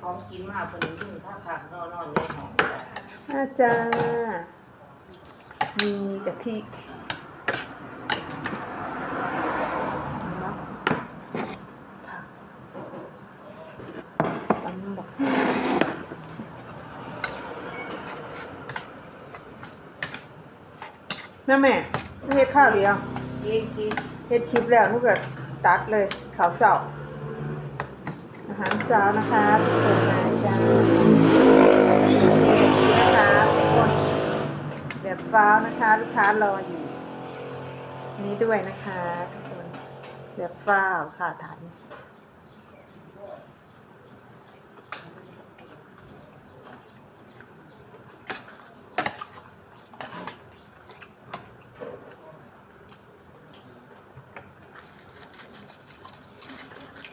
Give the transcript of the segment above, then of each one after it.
ของกินมาเพิ่นยิ่งข้าวผักนอนนอนในห้องอาจารย์มีกะทิเนาะผักตำบักหุ่งแม่เฮ็ดข้าวเดียวเฮ็ดคลิปแล้วนุกก็ตัดเลยข่าวเสาร์อา หารเช้านะคะเปิดมาจ้านี่นะคะทุกคนแบบฟ้าวนะคะ ลูกค้ารออยู่ นี้ด้วยนะคะทุกคนแบบฟ้าวค่ะทัน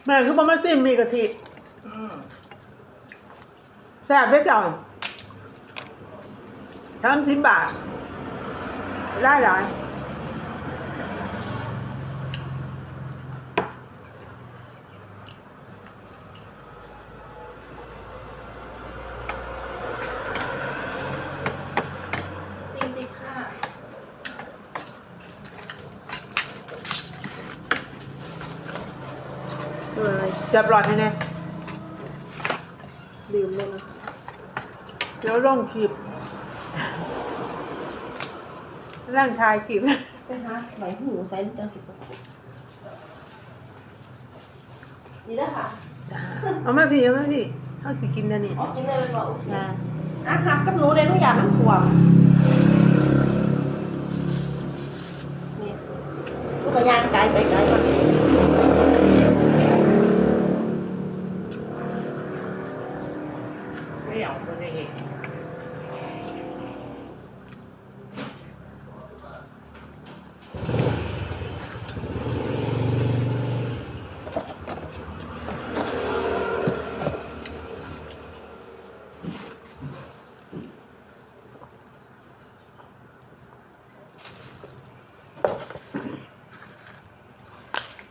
แม่คือบ่มาซิมมีกะทิอืมแซ่บด้วยจ้ะทำสิบบาทได้หลาย สี่สิบค่ะ เออ จะปลอดให้แน่ลืมเลยนะเดี๋ยวร่องคลิปร่างทายคลิปไปหาใบหูใส่จังสิบกว่านี่นะค่ะเอาแม่พี่เอาแม่พี่เอาสิกินนะนี่อ๋อกินได้เลยบอกนะอะหักกับหนูเลยทุกอย่างมันขวางนี่ลูกกระยางไกลไปไกลมา ไม่เอาคนได้เห็น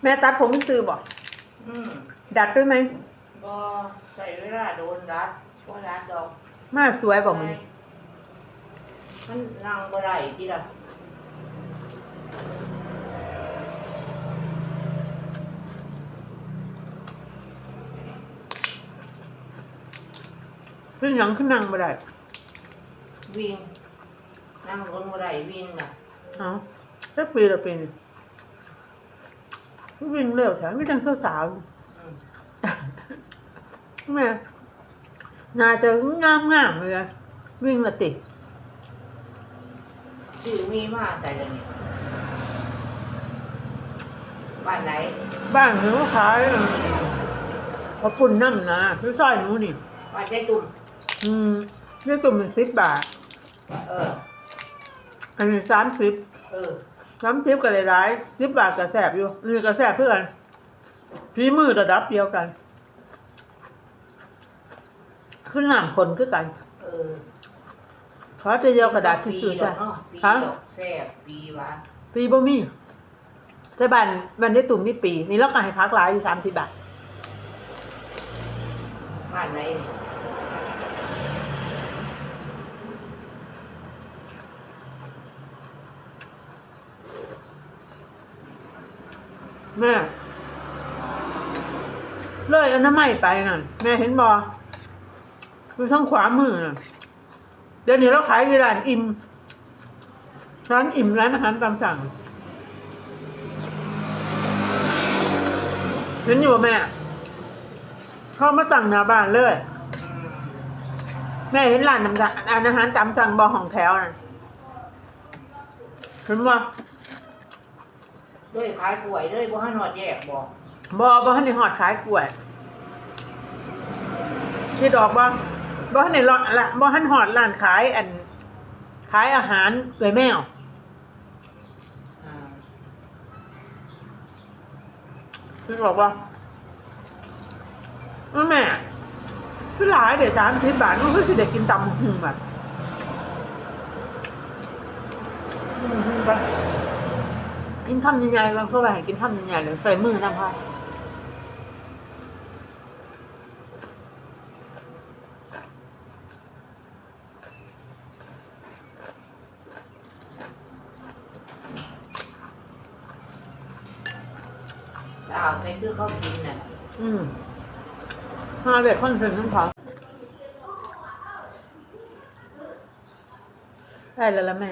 แม่ตัดผมซื้อบ่อืมดัดด้วยไหมก็ใส่เวลาโดนรัดก็รัดดอกมาสวยบ่มึงมันนั่งบ่ได้ที่ละขึ้นหยังขึ้นนั่งบ่ได้วิ่งนั่งบนบ่ได้วิ่งน่ะเอาแค่ปีละปีนี่ วิ่งเร็วแถมไม่จังสาวๆอืมแม่น่าจะงามงามๆเลยอะวิ่งละติชื่อมีมาใส่เลยนี่บ้านไหน บ้านหนูขายพอปุ่นน้ำนะคือซอยหนูนี่บ้านใจตุ่มอืมนี่ตุ่มเป็นสิบบาท เออ อันนี้สามสิบเออ สามสิบก็เลยร้ายสิบบาทก็แสบอยู่นี่ก็แสบเพื่อนฝีมือระดับเดียวกันขึ้นหนามคนคือกันเออเขาจะเดียวกระดาษทิชชู่ใส่ปีฮะดอกแซ่บปีวะปีบ่มีแต่บ้านบ้านได้ตุ่มมีปี นี่เราก็ให้พักหลายอยู่สามสิบบาทบ้านไหน แม่เลยอน้ำไม้ไปน่ะ แม่เห็นบอคือช่องขวามือน่ะ เดี๋ยวนี้เราขายที่ร้านอิ่มร้านอิ่มร้านอาหารตามสั่งเห็นอยู่บ่แม่เขามาสั่งหน้าบ้านเลย แม่เห็นร้านน้ำสั่งร้านอาหารตามสั่งบอของแถวน่ะเห็นบ่ ด้วยขายป่วยด้วยบ่ให้นอดแยกบอกบอบอให้ในหอดขายกล้วยคิดออกบ่บอให้ในร้านละบอให้หอดร้านขายอันขายอาหารเกยแมวอ่าคิดออกบ่ว่าแม่คือหลายเดี๋ยวสามสิบบาทมันก็สิเด็กกินตำหึงแบบอืมไป กินคำใหญ่ๆลางทั่วไปกินคำใหญ่ๆรือใส่มือนะพ่อดาวไปคือเขากินน่ะอืมห้าเด็กคอนเผ็ดน้ำขาวได้แล้วละแม่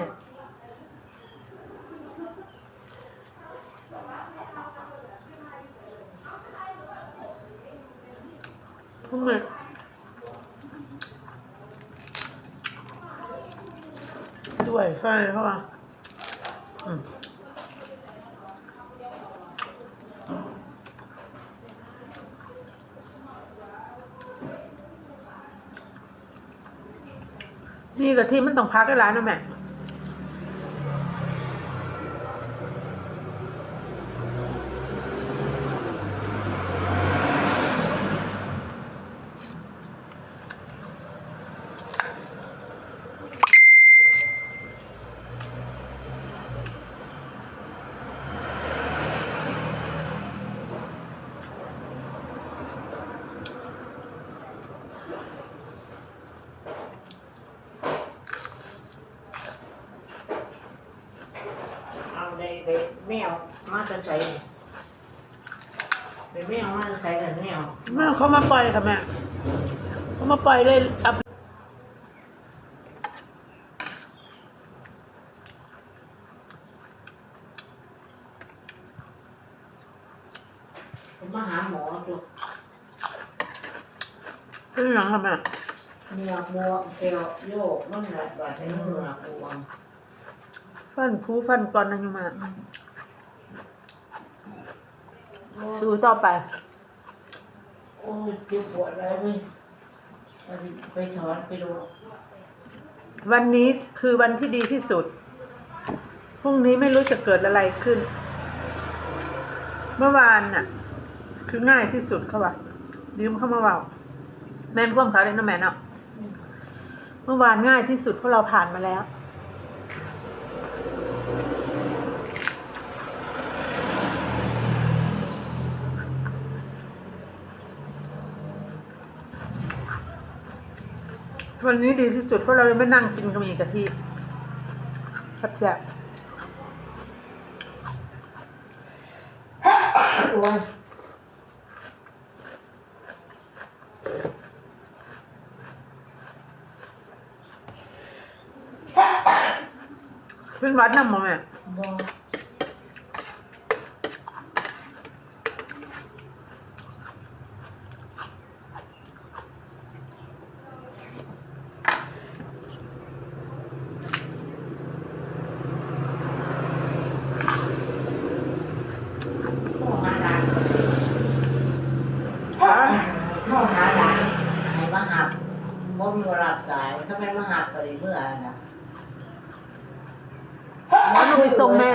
พุ่งเลยด้วยใช่เพราะว่าอืมนี่กับที่มันต้องพักได้ร้านนะแม่ เอาได้ได้แมวมาจะใส่ได้แมวมาจะใส่แต่แมวแม่เขามาปล่อยค่ะแม่เขามาปล่อยเลยอัพผมมาหาหมอจุกเป็นหยังค่ะแม่เหงือกบวมเกลียวโยกมันแบบบาดในเหงือกบวม ฟันคูฟันก่อนนะโยมมา สู้ต่อไป โอ้ยเจ็บปวดแล้วเว้ยเอาสิไปถอนไปดูวันนี้คือวันที่ดีที่สุด พรุ่งนี้ไม่รู้จะเกิดอะไรขึ้น เมื่อวานน่ะ คือง่ายที่สุดเขาว่ายืมเข้ามาเว่าแม่นความเขาเลยนะแม่เนาะเมื่อวานง่ายที่สุดเพราะเราผ่านมาแล้ว วันนี้ดีที่สุดเพราะเราไม่นั่งกินกะหมี่กะทิแซ่บโอ้ยๆเป็นวัดน้ำมแม่ บอ เข้าหาหลานเข้าหาหลานให้มาหับบ่มีเวลารับสาย ถ้าไม่มาหับก็เลยเมื่อนะหมอหนูไปส่งแม่